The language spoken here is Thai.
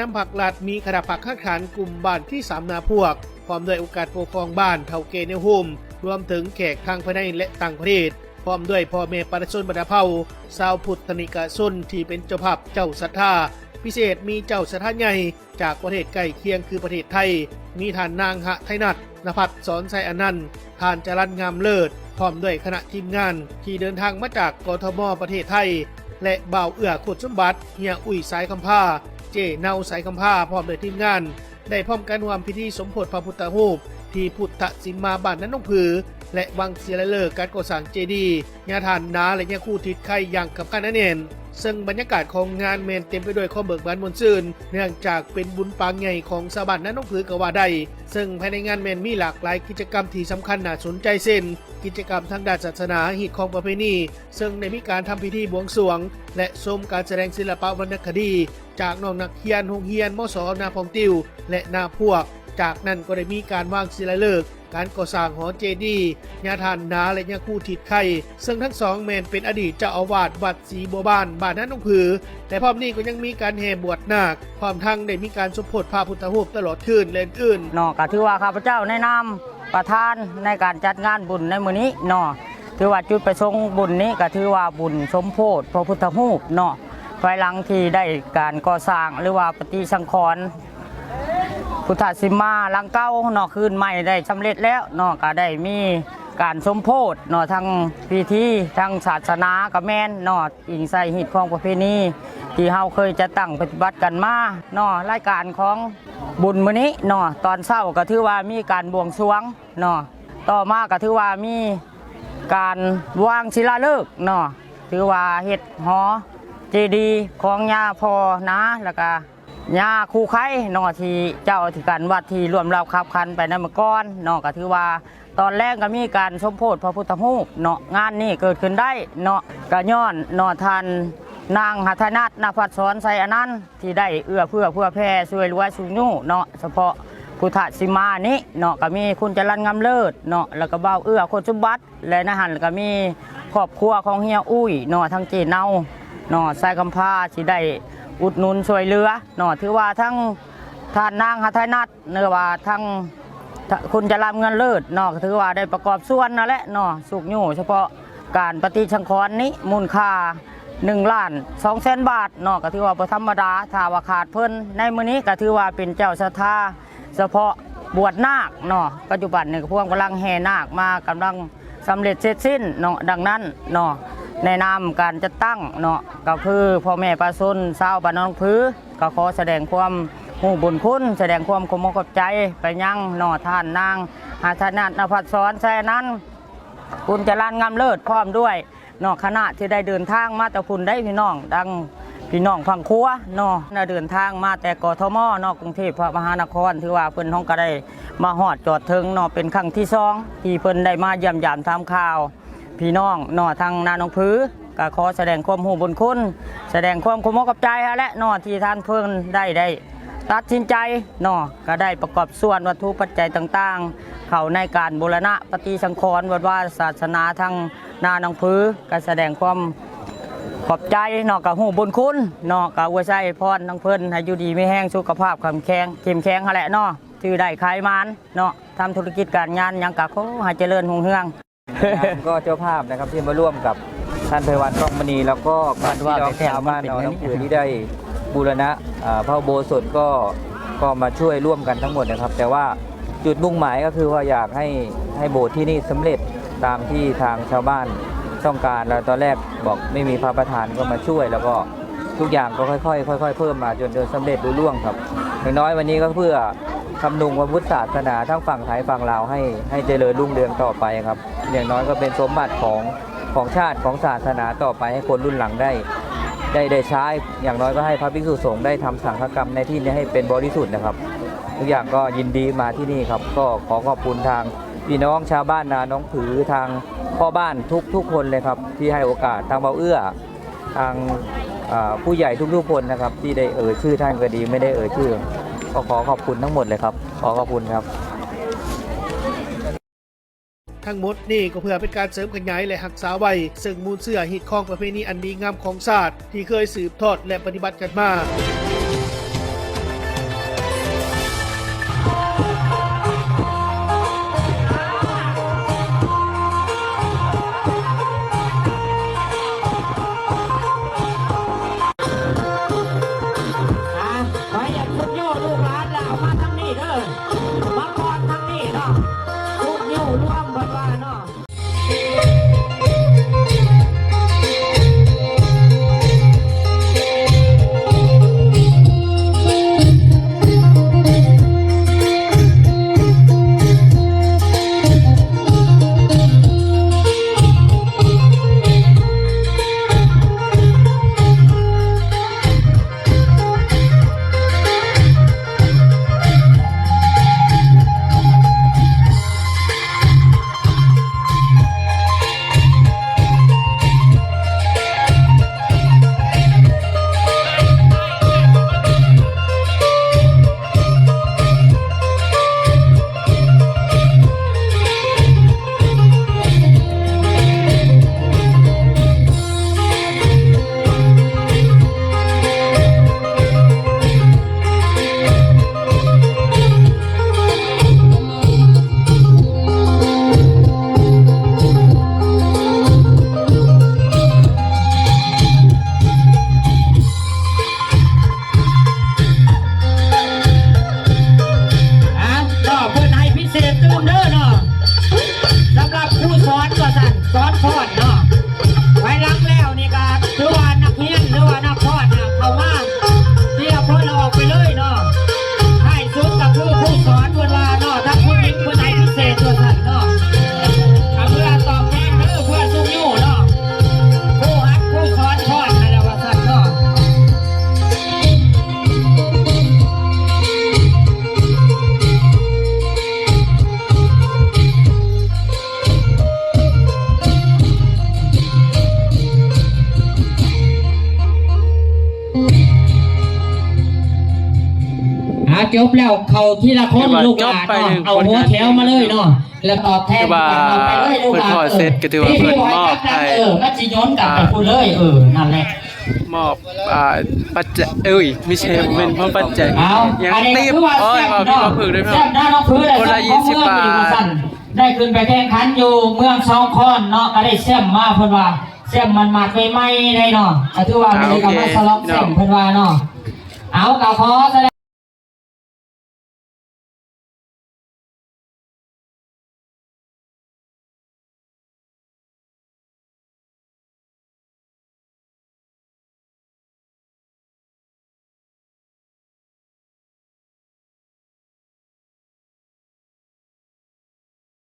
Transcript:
น้ำผักหลาดมีขนาดผักข้างขานกลุ่มบ้านที่สามนาพวก พร้อมด้วยโอกาสปกครองบ้านเท่าเกเนโฮมรวมถึงแขกทางภายในและต่างประเทศพร้อมด้วยพ่อแม่ประชาชนบรรดาเผ่าชาวพุทธนิกชนที่เป็นเจ้าภาพเจ้าศรัทธาพิเศษมีเจ้าศรัทธาใหญ่จากประเทศใกล้เคียงคือประเทศไทย มีฐานนางหะไทยนัทนภัสสอนไซอนันต์ทานจรันงามเลิศ พร้อมด้วยคณะทีมงาน ที่เดินทางมาจากกทมประเทศไทย และบ่าวเอื้อขุดสมบัติเฮียอุ่ยสายคำผ้า เจเนาสายคำผ้าพร้อมโดยทีมงาน ได้พร้อมกันรวมพิธีสมโพธิพระพุทธรูป ที่พุทธสิมมาบ้านนั้นนองผือ และวังเสียละเลิกการก่อสร้างเจดีย์ญาทานนาและญาคู่ทิศไข่อย่างกับการนั่นเอง ซึ่งบรรยากาศของงานเมนเต็มไปด้วยข้อมเบิกบานมวลซื่นเนื่องจากเป็นบุญปางใหญ่ของสาบันนั้นนองผือกว่าได้ ซึ่งภายในงานเมนมีหลากหลายกิจกรรมที่สำคัญน่าสนใจเช่นกิจกรรมทางด้านศาสนาหิตของประเพณีซึ่งได้มีการทำพิธีบวงสรวง และชมการแสดงศิลปะวรรณคดี จากน้องนักเรียนโรงเรียนมสนาพองติว และนาพวก จากนั้นก็ได้มีการวางศิลาฤกษ์ การก่อสร้างหอเจดีย์ญาทานนาและญาคู่ทิดไข่ซึ่งทั้งสองแมนเป็นอดีตเจ้าอาวาสวัดศรีบัวบานบ้านนั้นนองผือ แต่พร้อมนี้ก็ยังมีการแห่บวชนาคพร้อมทั้งได้มีการสมโพธิพระพุทธรูปตลอดคืนและอื่นนาะก็ถือว่าข้าพเจ้าแนะนำประธานในการจัดงานบุญในมื้อนี้นาะถือว่าจุดประสงค์บุญนี้ก็ถือว่าบุญสมโพธิพระพุทธรูปเนาะภายหลังที่ได้การก่อสร้างหรือว่าปฏิสังขรณ์ พุทธสิมาลังเก้าเนาะคืนใหม่ได้สำเร็จแล้วเนาะก็ได้มีการสมโพธิเนาะทางพิธีทางศาสนากับแม่นเนาะอิงใส่หิตของประเพณีที่เฮาเคยจะตั้งปฏิบัติกันมาเนาะรายการของบุญมื้อนี้เนาะตอนเช้าก็ถือว่ามีการบวงสรวงเนาะต่อมาก็ถือว่ามีการวางศิลาฤกษ์เนาะถือว่าเฮ็ดหอเจดีย์ของย่าพอนะแล้วก็ ยาคูไข่นาะที่เจ้าที่การวัดที่รวมเราขับคันไปนั่นมื่อก่อนนาะก็ถือว่าตอนแรกก็มีการสมโพธิพระพุทธรูปเนาะงานนี้เกิดขึ้นได้เนาะก็ย้อนเนาะทันนางหัทนัทนภัสสอนไซอนันต์ที่ได้เอื้อเพื่อเพื่อแพร่ช่วยเหลือสูงยู่เนาะเฉพาะพุทธสิมานี้เนาะก็มีคุณจรันงามเลิศเนาะแล้วก็เบ้าเอื้อคนสมบัตและนะหันก็มีครอบครัวของเฮียอุ้ยเนาะทั้งเจเนาเนาะสายกำพาที่ได้ อุดหนุนช่วยเหลือเนาะถือว่าทั้งท่านนางหัทนัทเนื้อว่าทั้งคุณจะรำเงินเลิศเนาะถือว่าได้ประกอบส่วนนั่นแหละเนาะสุกอยู่เฉพาะการปฏิชังครนี้มูลค่า1ล้าน2แสนบาทเนาะก็ถือว่าบ่ธรรมดาถ้าว่าขาดเพิ่นในมื้อนี้ก็ถือว่าเป็นเจ้าศรัทาเฉพาะบวชนาคเนาะปัจจุบันนี่ก็พวกกำลังแห่นาคมากำลังสำเร็จเสร็จสิ้นเนาะดังนั้นเนาะ ในะนาการจัดตั้งเนาะก็คือพ่อแม่ประชาชนชาวบ้านหนองผือก็ขอแสดงความหูบุญคุณ แสดงความขมขอบใจไปยังหน่อท่านนางหาธนาตนภัสสอนแซ่นั้นคุณจรันงามเลิศพร้อมด้วยเนอคณะที่ได้เดินทางมาแต่คุณได้พี่น้องดังพี่น้องพังครัวเนอน่าเดินทางมาแต่กทมเนอกรุงเทพพระมหานครถือว่าเพิ่นห้องก็ได้มาหอดจอดถึงเนอเป็นครั้งที่สองที่เพิ่นได้มาเยี่ยมยามทำข่าว พี่น้องนอทางนาหนองพื้ก็ขอแสดงความหูบุญคุณ แสดงความขมกับใจฮะและนอที่ท่านเพิ่นได้ได้ ตัดสินใจนาะก็ได้ประกอบส่วนวัตถุปัจจัยต่างๆ เข้าในการบูรณะปฏิสังขรณ์วัดว่าศาสนาทางนานังพื้ก็แสดงความขอบใจนาะกับหูบุญคุณนาะกับอวยใจพรทั้งเพิ่นให้ยูดีไม่แห้งสุขภาพแข็งแข็งเข้มแข็งหั่นแหละนาะถือได้ขายมานเนาะทำธุรกิจการงานยังกะขอให้เจริญรุ่งเรือง งานก็เจ้าภาพนะครับที่มาร่วมกับท่านไพวันทองมณีแล้วก็บ้านพี่น้องชาวบ้านหนองน้ำผือที่ได้บูรณะอ่าพระอุโบสถก็ก็มาช่วยร่วมกันทั้งหมดนะครับ แต่ว่าจุดมุ่งหมายก็คือว่าอยากให้ให้โบสถ์ที่นี่สำเร็จตามที่ทางชาวบ้านต้องการแล้วตอนแรกบอกไม่มีพระประธานก็มาช่วย แล้วก็ ทุกอย่างก็ค่อยๆค่อย ๆ เพิ่มมาจนจนสำเร็จรุ่ล่วงครับ อย่างน้อยวันนี้ก็เพื่อคำนุงพระพุทธศาสนาทั้งฝั่งไทยฝั่งลาวให้ให้เจริญรุ่งเรืองต่อไปครับ อย่างน้อยก็เป็นสมบัติของของชาติของศาสนาต่อไปให้คนรุ่นหลังได้ ได้ได้ใช้อย่างน้อยก็ให้พระภิกษุสงฆ์ได้ทำสังฆกรรมในที่นี้ให้เป็นบริสุทธิ์นะครับ ทุกอย่างก็ยินดีมาที่นี่ครับ ก็ขอขอบคุณทางพี่น้องชาวบ้านนาน้องผือทางพ่อบ้านทุกทุกคนเลยครับ ที่ให้โอกาสทางเบาเอื้อทาง ผู้ใหญ่ทุกๆคนนะครับ ที่ได้เอ่ยชื่อท่านก็ดีไม่ได้เอ่ยชื่อ ก็ขอขอบคุณทั้งหมดเลยครับ ขอขอบคุณครับ ทั้งหมดนี่ก็เพื่อเป็นการเสริมขยายและหักษาไว้ ซึ่งมูลเสื้อหิตของประเพณีอันดีงามของศาสตร์ที่เคยสืบทอดและปฏิบัติกันมา God, come. จบแล้วเข้าที่ละคนถือว่าลูกหลานจบไปหนึ่งเนาะเอาหัวผลงานแถวมาเลยเนาะแล้วตอบแทนถือว่าเอาไปเลยลูกหลานเพิ่นพอเสร็จก็ถือว่าพี่เพิ่นพี่มอบไว้ให้เออมัจิย้อนกลับไปพูดเลยเออนั่นแหละมอบอ่าปัจจัยเอ้ยไม่ใช่เป็นเพราะปัจจัยเอายังอันนี้ตีบคือว่าโอ้ยแซ่บมาพี่เนาะมาฝึกด้วยแซ่เนาะบหน้าน้องพื้นเลยคนละแซ่ของเมือง20บาทอยู่ว่าซั่นได้ขึ้นไปแข่งขันอยู่เมืองซองคอนเนาะก็ได้แซ่บมาเพิ่นว่าแซ่บมันมาใหม่ๆได้เนาะก็ถือว่ามีกำลังสล็อกแซ่บเพิ่นว่าเนาะเอาก็ขอแสดง